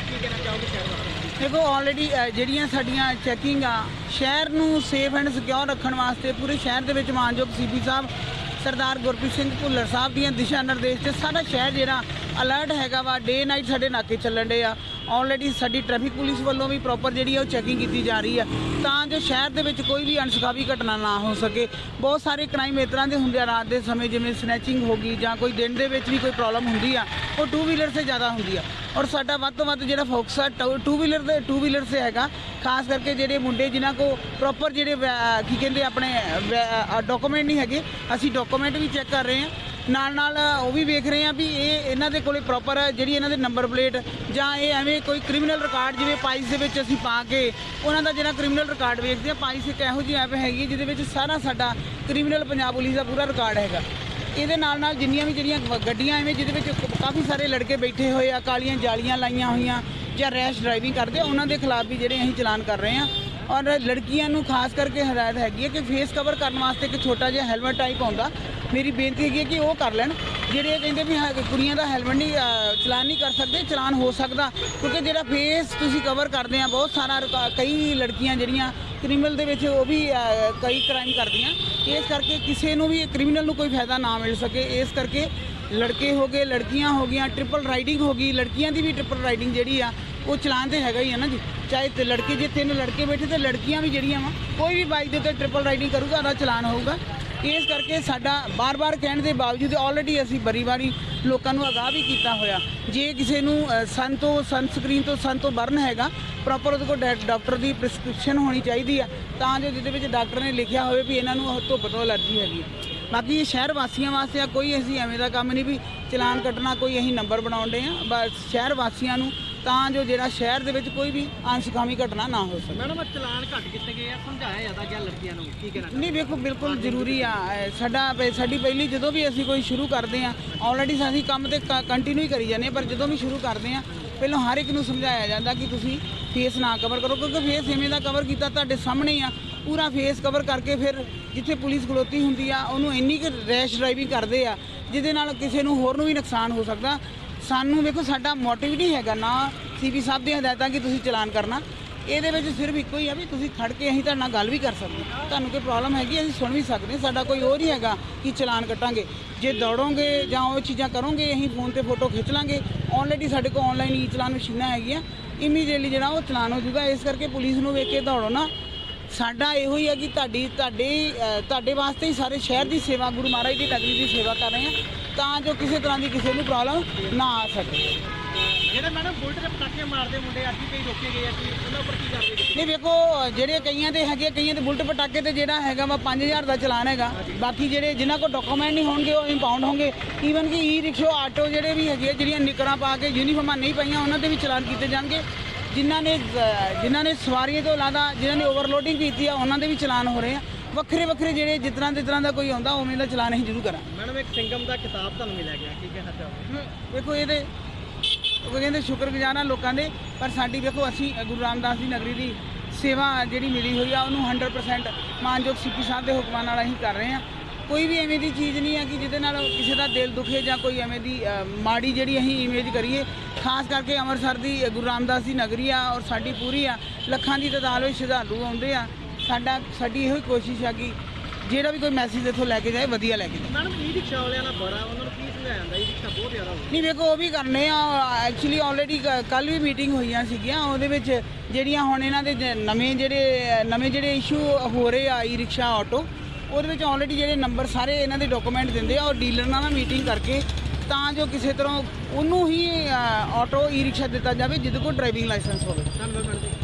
ਕੀ ਕਹਿਣਾ ਚਾਹੋਗੇ ਸ਼ਹਿਰ ਵਾਸੀਆਂ ਦੇਖੋ ਆਲਰੇਡੀ ਜਿਹੜੀਆਂ ਸਾਡੀਆਂ ਚੈਕਿੰਗ ਆ, ਸ਼ਹਿਰ ਨੂੰ ਸੇਫ ਐਂਡ ਸਿਕਿਉਰ ਰੱਖਣ ਵਾਸਤੇ ਪੂਰੇ ਸ਼ਹਿਰ ਦੇ ਵਿੱਚ ਮਾਨਯੋਗ ਸੀਪੀ ਸਾਹਿਬ, ਸਰਦਾਰ ਗੁਰਪ੍ਰੀਤ ਸਿੰਘ ਭੁੱਲਰ ਸਾਹਿਬ ਦੀਆਂ ਦਿਸ਼ਾ ਨਿਰਦੇਸ਼ ਤੇ ਸਾਰਾ ਸ਼ਹਿਰ ਜਿਹੜਾ ਅਲਰਟ ਹੈਗਾ ਵਾ ਡੇ ਨਾਈਟ ਸਾਡੇ ਨਾਕੇ ਚੱਲਣ ਡੇ ਆ। ਆਲਰੇਡੀ ਸਾਡੀ ਟ੍ਰੈਫਿਕ ਪੁਲਿਸ ਵੱਲੋਂ ਵੀ ਪ੍ਰੋਪਰ ਜਿਹੜੀ ਆ ਉਹ ਚੈਕਿੰਗ ਕੀਤੀ ਜਾ ਰਹੀ ਆ। ਤਾਂ ਜੋ ਸ਼ਹਿਰ ਦੇ ਵਿੱਚ ਕੋਈ ਵੀ ਅਣਸੁਖਾਵੀ ਘਟਨਾ ਨਾ ਹੋ ਸਕੇ। ਬਹੁਤ ਸਾਰੇ ਕ੍ਰਾਈਮ ਇਸ ਤਰ੍ਹਾਂ ਦੇ ਹੁੰਦੇ ਆ ਰਾਤ ਦੇ ਸਮੇਂ, ਜਿਵੇਂ ਸਨੈਚਿੰਗ ਹੋ ਗਈ ਜਾਂ ਕੋਈ ਦਿਨ ਦੇ ਵਿੱਚ ਵੀ ਕੋਈ ਪ੍ਰੋਬਲਮ ਹੁੰਦੀ ਆ, ਉਹ ਟੂ ਵੀਲਰ ਸੇ ਜ਼ਿਆਦਾ ਹੁੰਦੀ ਆ। ਔਰ ਸਾਡਾ ਵੱਧ ਤੋਂ ਵੱਧ ਜਿਹੜਾ ਫੋਕਸ ਆ ਟੂ ਵੀਲਰ ਦੇ ਟੂ ਵੀਲਰ ਸੇ ਹੈਗਾ। ਖਾਸ ਕਰਕੇ ਜਿਹੜੇ ਮੁੰਡੇ ਜਿਨ੍ਹਾਂ ਕੋ ਪ੍ਰੋਪਰ ਜਿਹੜੇ ਵੈ- ਕੀ ਕਹਿੰਦੇ ਆਪਣੇ ਡਾਕੂਮੈਂਟ ਨਹੀਂ ਹੈਗੇ, ਅਸੀਂ ਡਾਕੂਮੈਂਟ ਵੀ ਚੈੱਕ ਕਰ ਰਹੇ ਹਾਂ ਨਾਲ ਨਾਲ ਉਹ ਵੀ ਵੇਖ ਰਹੇ ਹਾਂ ਵੀ ਇਹ ਇਹਨਾਂ ਦੇ ਕੋਲੇ ਪ੍ਰੋਪਰ ਜਿਹੜੀ ਇਹਨਾਂ ਦੇ ਨੰਬਰ ਪਲੇਟ ਜਾਂ ਇਹ ਐਵੇਂ ਕੋਈ ਕ੍ਰਿਮੀਨਲ ਰਿਕਾਰਡ ਜਿਵੇਂ ਪਾਈਸ ਦੇ ਵਿੱਚ ਅਸੀਂ ਪਾ ਕੇ ਉਹਨਾਂ ਦਾ ਜਿਹੜਾ ਕ੍ਰਿਮੀਨਲ ਰਿਕਾਰਡ ਵੇਖਦੇ ਆ ਪਾਈਸ ਇੱਕ ਇਹੋ ਜਿਹੀ ਐਪ ਹੈਗੀ ਹੈ ਜਿਹਦੇ ਵਿੱਚ ਸਾਰਾ ਸਾਡਾ ਕ੍ਰਿਮੀਨਲ ਪੰਜਾਬ ਪੁਲਿਸ ਦਾ ਪੂਰਾ ਰਿਕਾਰਡ ਹੈਗਾ। ਇਹਦੇ ਨਾਲ ਨਾਲ ਜਿੰਨੀਆਂ ਵੀ ਜਿਹੜੀਆਂ ਗੱਡੀਆਂ ਐਵੇਂ ਜਿਹਦੇ ਵਿੱਚ ਕਾਫੀ ਸਾਰੇ ਲੜਕੇ ਬੈਠੇ ਹੋਏ ਆ, ਕਾਲੀਆਂ ਜਾਲੀਆਂ ਲਾਈਆਂ ਹੋਈਆਂ ਜਾਂ ਰੈਸ਼ ਡਰਾਈਵਿੰਗ ਕਰਦੇ ਉਹਨਾਂ ਦੇ ਖਿਲਾਫ ਵੀ ਜਿਹੜੇ ਅਸੀਂ ਚਲਾਨ ਕਰ ਰਹੇ ਹਾਂ। ਔਰ ਲੜਕੀਆਂ ਨੂੰ ਖਾਸ ਕਰਕੇ ਹਦਾਇਤ ਹੈਗੀ ਹੈ ਕਿ ਫੇਸ ਕਵਰ ਕਰਨ ਵਾਸਤੇ ਇੱਕ ਛੋਟਾ ਜਿਹਾ ਹੈਲਮਟ ਟਾਈਪ ਆਉਂਦਾ। ਮੇਰੀ ਬੇਨਤੀ ਹੈਗੀ ਹੈ ਕਿ ਉਹ ਕਰ ਲੈਣ। ਜਿਹੜੇ ਇਹ ਕਹਿੰਦੇ ਵੀ ਹਾਂ, ਕੁੜੀਆਂ ਦਾ ਹੈਲਮਟ ਨਹੀਂ ਚਲਾਨ ਨਹੀਂ ਕਰ ਸਕਦੇ ਚਲਾਨ ਹੋ ਸਕਦਾ। ਕਿਉਂਕਿ ਜਿਹੜਾ ਫੇਸ ਤੁਸੀਂ ਕਵਰ ਕਰਦੇ ਆ ਬਹੁਤ ਸਾਰਾ ਕਈ ਲੜਕੀਆਂ ਜਿਹੜੀਆਂ ਕ੍ਰਿਮੀਨਲ ਦੇ ਵਿੱਚ ਉਹ ਵੀ ਕਈ ਕ੍ਰਾਈਮ ਕਰਦੀਆਂ। ਇਸ ਕਰਕੇ ਕਿਸੇ ਨੂੰ ਵੀ ਕ੍ਰਿਮੀਨਲ ਨੂੰ ਕੋਈ ਫਾਇਦਾ ਨਾ ਮਿਲ ਸਕੇ। ਇਸ ਕਰਕੇ ਲੜਕੇ ਹੋ ਗਏ, ਲੜਕੀਆਂ ਹੋ ਗਈਆਂ ਟ੍ਰਿਪਲ ਰਾਈਡਿੰਗ ਹੋ ਗਈ, ਲੜਕੀਆਂ ਦੀ ਵੀ ਟ੍ਰਿਪਲ ਰਾਈਡਿੰਗ ਜਿਹੜੀ ਆ, ਉਹ ਚਲਾਨ ਤੇ ਹੈਗਾ ਹੀ ਆ ਨਾ ਜੀ। ਚਾਹੇ ਤੇ ਲੜਕੇ ਜੇ ਤਿੰਨ ਲੜਕੇ ਬੈਠੇ ਤੇ ਲੜਕੀਆਂ ਵੀ ਜਿਹੜੀਆਂ ਵਾ, ਕੋਈ ਵੀ ਬਾਈਕ ਦੇ ਉੱਤੇ ਟ੍ਰਿਪਲ ਰਾਈਡਿੰਗ ਕਰੂਗਾ ਉਹਦਾ ਚਲਾਨ ਹੋਊਗਾ। ਇਸ ਕਰਕੇ ਸਾਡਾ ਬਾਰ-ਬਾਰ ਕਹਿਣ ਦੇ ਬਾਵਜੂਦ ਆਲਰੇਡੀ ਅਸੀਂ ਬਰੀ-ਬਾਰੀ ਲੋਕਾਂ ਨੂੰ ਅਗਾਹ ਵੀ ਕੀਤਾ ਹੋਇਆ। ਜੇ ਕਿਸੇ ਨੂੰ ਸਨ ਤੋਂ ਸਨਸਕ੍ਰੀਨ ਤੋਂ ਸਨ ਤੋਂ ਬਰਨ ਹੈਗਾ ਪ੍ਰੋਪਰ ਉਹਦੇ ਕੋਲ ਡਾਕ- ਡਾਕਟਰ ਦੀ ਪ੍ਰਿਸਕ੍ਰਿਪਸ਼ਨ ਹੋਣੀ ਚਾਹੀਦੀ ਆ, ਤਾਂ ਜੋ ਜਿਹਦੇ ਵਿੱਚ ਡਾਕਟਰ ਨੇ ਲਿਖਿਆ ਹੋਵੇ ਵੀ ਇਹਨਾਂ ਨੂੰ ਧੁੱਪ ਤੋਂ ਅਲਰਜੀ ਹੈਗੀ ਹੈ। ਬਾਕੀ ਇਹ ਸ਼ਹਿਰ ਵਾਸੀਆਂ ਵਾਸਤੇ ਆ ਕੋਈ ਅਸੀਂ ਐਵੇਂ ਦਾ ਕੰਮ ਨਹੀਂ ਵੀ ਚਲਾਨ ਕੱਟਣਾ ਕੋਈ ਅਸੀਂ ਨੰਬਰ ਬਣਾਉਂਦੇ ਆ। ਬਸ ਸ਼ਹਿਰ ਵਾਸੀਆਂ ਨੂੰ ਤਾਂ ਜੋ ਜਿਹੜਾ ਸ਼ਹਿਰ ਦੇ ਵਿੱਚ ਕੋਈ ਵੀ ਅਣਸੁਖਾਵੀ ਘਟਨਾ ਨਾ ਹੋ ਸਕੇ। ਮੈਡਮ ਚਲਾਨ ਘੱਟ ਕੀਤੇ ਗਏ ਆ ਸਮਝਾਇਆ ਜਾਂਦਾ ਗਿਆ ਲੜਕੀਆਂ ਨੂੰ ਕੀ ਕਹਿਣਾ ਨਹੀਂ ਵੇਖੋ ਬਿਲਕੁਲ ਜ਼ਰੂਰੀ ਆ। ਸਾਡਾ ਸਾਡੀ ਪਹਿਲੀ ਜਦੋਂ ਵੀ ਅਸੀਂ ਕੋਈ ਸ਼ੁਰੂ ਕਰਦੇ ਆ ਆਲਰੇਡੀ ਅਸੀਂ ਕੰਮ ਤੇ ਕੰਟੀਨਿਊ ਹੀ ਕਰੀ ਜਾਂਦੇ ਪਰ ਜਦੋਂ ਵੀ ਸ਼ੁਰੂ ਕਰਦੇ ਆ ਪਹਿਲਾਂ ਹਰ ਇੱਕ ਨੂੰ ਸਮਝਾਇਆ ਜਾਂਦਾ ਕਿ ਤੁਸੀਂ ਫੇਸ ਨਾ ਕਵਰ ਕਰੋ ਕਿਉਂਕਿ ਫੇਸ ਐਵੇਂ ਦਾ ਕਵਰ ਕੀਤਾ ਤੁਹਾਡੇ ਸਾਹਮਣੇ ਹੀ ਆ। ਪੂਰਾ ਫੇਸ ਕਵਰ ਕਰਕੇ ਫਿਰ ਜਿੱਥੇ ਪੁਲਿਸ ਖਲੋਤੀ ਹੁੰਦੀ ਆ, ਉਹਨੂੰ ਇੰਨੀ ਕਿ ਰੈਸ਼ ਡਰਾਈਵਿੰਗ ਕਰਦੇ ਆ, ਜਿਹਦੇ ਨਾਲ ਕਿਸੇ ਨੂੰ ਹੋਰ ਨੂੰ ਵੀ ਨੁਕਸਾਨ ਹੋ ਸਕਦਾ। ਸਾਨੂੰ ਵੇਖੋ, ਸਾਡਾ ਮੋਟਿਵ ਨਹੀਂ ਹੈਗਾ ਨਾ ਸੀਪੀ ਸਾਹਿਬ ਦੀਆਂ ਹਦਾਇਤਾਂ ਕਿ ਤੁਸੀਂ ਚਲਾਨ ਕਰਨਾ। ਇਹਦੇ ਵਿੱਚ ਸਿਰਫ ਇੱਕੋ ਹੀ ਆ ਵੀ ਤੁਸੀਂ ਖੜ ਕੇ ਅਸੀਂ ਤੁਹਾਡੇ ਨਾਲ ਗੱਲ ਵੀ ਕਰ ਸਕਦੇ ਤੁਹਾਨੂੰ ਕੋਈ ਪ੍ਰੋਬਲਮ ਹੈਗੀ ਅਸੀਂ ਸੁਣ ਵੀ ਸਕਦੇ ਸਾਡਾ ਕੋਈ ਹੋਰ ਨਹੀਂ ਹੈਗਾ ਕਿ ਚਲਾਨ ਕੱਟਾਂਗੇ। ਜੇ ਦੌੜੋਗੇ ਜਾਂ ਉਹ ਚੀਜ਼ਾਂ ਕਰੋਗੇ, ਅਸੀਂ ਫੋਨ ਤੇ ਫੋਟੋ ਖਿੱਚ ਲਾਂਗੇ। ਆਲਰੇਡੀ ਸਾਡੇ ਕੋਲ ਆਨਲਾਈਨ ਈ ਚਲਾਨ ਮਸ਼ੀਨਾਂ ਹੈਗੀਆਂ। ਇਮੀਡੀਏਟਲੀ ਜਿਹੜਾ ਉਹ ਚਲਾਨ ਹੋ ਜੂਗਾ ਇਸ ਕਰਕੇ ਪੁਲਿਸ ਨੂੰ ਵੇਖ ਕੇ ਦੌੜੋ ਨਾ। ਸਾਡਾ ਇਹੋ ਹੀ ਹੈ ਕਿ ਤੁਹਾਡੀ ਤੁਹਾਡੇ ਤੁਹਾਡੇ ਵਾਸਤੇ ਹੀ ਸਾਰੇ ਸ਼ਹਿਰ ਦੀ ਸੇਵਾ ਗੁਰੂ ਮਹਾਰਾਜ ਦੀ ਨਗਰੀ ਦੀ ਸੇਵਾ ਕਰ ਰਹੇ ਹਾਂ ਤਾਂ ਜੋ ਕਿਸੇ ਤਰ੍ਹਾਂ ਦੀ ਕਿਸੇ ਨੂੰ ਪ੍ਰੋਬਲਮ ਨਾ ਆ ਸਕੇ। ਜਿਹੜੇ ਮੈਡਮ ਬੁਲਟ ਦੇ ਪਟਾਕੇ ਮਾਰਦੇ ਮੁੰਡੇ ਅੱਜ ਵੀ ਕਈ ਰੋਕੇ ਗਏ ਆ ਕਿ ਉਹਨਾਂ ਉੱਪਰ ਕੀ ਕੀਤੀ ਨਹੀਂ ਵੇਖੋ ਜਿਹੜੇ ਕਈਆਂ ਦੇ ਹੈਗੇ ਕਈਆਂ ਦੇ ਬੁਲਟ ਪਟਾਕੇ ਤੇ ਜਿਹੜਾ ਹੈਗਾ ਵਾ 5000 ਦਾ ਚਲਾਨ ਹੈਗਾ ਬਾਕੀ ਜਿਹੜੇ ਜਿਨ੍ਹਾਂ ਕੋਲ ਡਾਕੂਮੈਂਟ ਨਹੀਂ ਹੋਣਗੇ ਉਹ ਇੰਪਾਊਂਡ ਹੋਣਗੇ। ਈਵਨ ਕਿ ਈ ਰਿਕਸ਼ਾ ਆਟੋ ਜਿਹੜੇ ਵੀ ਹੈਗੇ ਜਿਹੜੀਆਂ ਨਿਕਰਾਂ ਪਾ ਕੇ ਯੂਨੀਫਾਰਮਾਂ ਨਹੀਂ ਪਾਈਆਂ ਉਹਨਾਂ ਤੇ ਵੀ ਚਲਾਨ ਕੀਤੇ ਜਾਣਗੇ। ਜਿਨ੍ਹਾਂ ਨੇ ਜਿਨ੍ਹਾਂ ਨੇ ਸਵਾਰੀਆਂ ਤੋਂ ਇਲਾਵਾ ਜਿਨ੍ਹਾਂ ਨੇ ਓਵਰਲੋਡਿੰਗ ਕੀਤੀ ਆ ਉਹਨਾਂ ਦੇ ਵੀ ਚਲਾਨ ਹੋ ਰਹੇ ਆ। ਵੱਖਰੇ ਵੱਖਰੇ ਜਿਹੜੇ ਜਿਸ ਤਰ੍ਹਾਂ ਦੇ ਤਰ੍ਹਾਂ ਦਾ ਕੋਈ ਆਉਂਦਾ ਉਵੇਂ ਦਾ ਚਲਾਨ ਅਸੀਂ ਜ਼ਰੂਰ ਕਰਾਂਗੇ। ਮੈਡਮ ਇੱਕ ਸਿੰਗਮ ਦਾ ਕਿਤਾਬ ਤੁਹਾਨੂੰ ਮਿਲਿਆ ਗਿਆ ਕੀ ਕਹਿਣਾ ਚਾਹੋਗੇ? ਵੇਖੋ ਇਹਦੇ ਉਹ ਕਹਿੰਦੇ ਸ਼ੁਕਰਗੁਜ਼ਾਰ ਆ ਲੋਕਾਂ ਦੇ ਪਰ ਸਾਡੀ ਵੇਖੋ ਅਸੀਂ ਗੁਰੂ ਰਾਮਦਾਸ ਦੀ ਨਗਰੀ ਦੀ ਸੇਵਾ ਜਿਹੜੀ ਮਿਲੀ ਹੋਈ ਆ ਉਹਨੂੰ 100% ਮਾਨਯੋਗ ਸੀਪੀ ਸਾਹਿਬ ਦੇ ਹੁਕਮਾਂ ਨਾਲ ਅਸੀਂ ਕਰ ਰਹੇ ਹਾਂ ਕੋਈ ਵੀ ਐਵੇਂ ਦੀ ਚੀਜ਼ ਨਹੀਂ ਹੈ ਕਿ ਜਿਹਦੇ ਨਾਲ ਕਿਸੇ ਦਾ ਦਿਲ ਦੁਖੇ ਜਾਂ ਕੋਈ ਐਵੇਂ ਦੀ ਮਾੜੀ ਜਿਹੜੀ ਅਸੀਂ ਇਮੇਜ ਕਰੀਏ। ਖਾਸ ਕਰਕੇ ਅੰਮ੍ਰਿਤਸਰ ਦੀ ਗੁਰੂ ਰਾਮਦਾਸ ਦੀ ਨਗਰੀ ਆ ਔਰ ਸਾਡੀ ਪੂਰੀ ਆ। ਲੱਖਾਂ ਦੀ ਤਾਦਾਦ ਵਿੱਚ ਸ਼ਰਧਾਲੂ ਆਉਂਦੇ ਆ। ਸਾਡਾ ਸਾਡੀ ਇਹੋ ਹੀ ਕੋਸ਼ਿਸ਼ ਆ ਕਿ ਜਿਹੜਾ ਵੀ ਕੋਈ ਮੈਸੇਜ ਇੱਥੋਂ ਲੈ ਕੇ ਜਾਏ ਵਧੀਆ ਲੈ ਕੇ ਜਾਏ। ਮੈਡਮ ਈ ਰਿਕਸ਼ਾ ਵਾਲਿਆਂ ਦਾ ਬੜਾ ਉਹਨਾਂ ਨੂੰ ਕੀ ਸਮਝਾਇਆ ਜਾਂਦਾ? ਈ ਰਿਕਸ਼ਾ ਬਹੁਤ ਜ਼ਿਆਦਾ ਨਹੀਂ ਵੇਖੋ ਉਹ ਵੀ ਕਰਨੇ ਆ। ਐਕਚੁਅਲੀ ਆਲਰੇਡੀ ਕੱਲ ਵੀ ਮੀਟਿੰਗ ਹੋਈਆਂ ਸੀਗੀਆਂ। ਉਹਦੇ ਵਿੱਚ ਜਿਹੜੀਆਂ ਹੁਣ ਇਹਨਾਂ ਦੇ ਨਵੇਂ ਜਿਹੜੇ ਨਵੇਂ ਜਿਹੜੇ ਇਸ਼ੂ ਹੋ ਰਹੇ ਆ ਈ ਰਿਕਸ਼ਾ ਆਟੋ ਉਹਦੇ ਵਿੱਚ ਆਲਰੇਡੀ ਜਿਹੜੇ ਨੰਬਰ ਸਾਰੇ ਇਹਨਾਂ ਦੇ ਡਾਕੂਮੈਂਟ ਦਿੰਦੇ ਆ ਔਰ ਡੀਲਰ ਨਾਲ ਮੀਟਿੰਗ ਕਰਕੇ ਤਾਂ ਜੋ ਕਿਸੇ ਤਰ੍ਹਾਂ ਉਹਨੂੰ ਹੀ ਆਟੋ ਈ ਰਿਕਸ਼ਾ ਦਿੱਤਾ ਜਾਵੇ ਜਿਹਦੇ ਕੋਲ ਡਰਾਈਵਿੰਗ ਲਾਇਸੈਂਸ ਹੋਵੇ। ਧੰਨਵਾਦ ਮੈਡਮ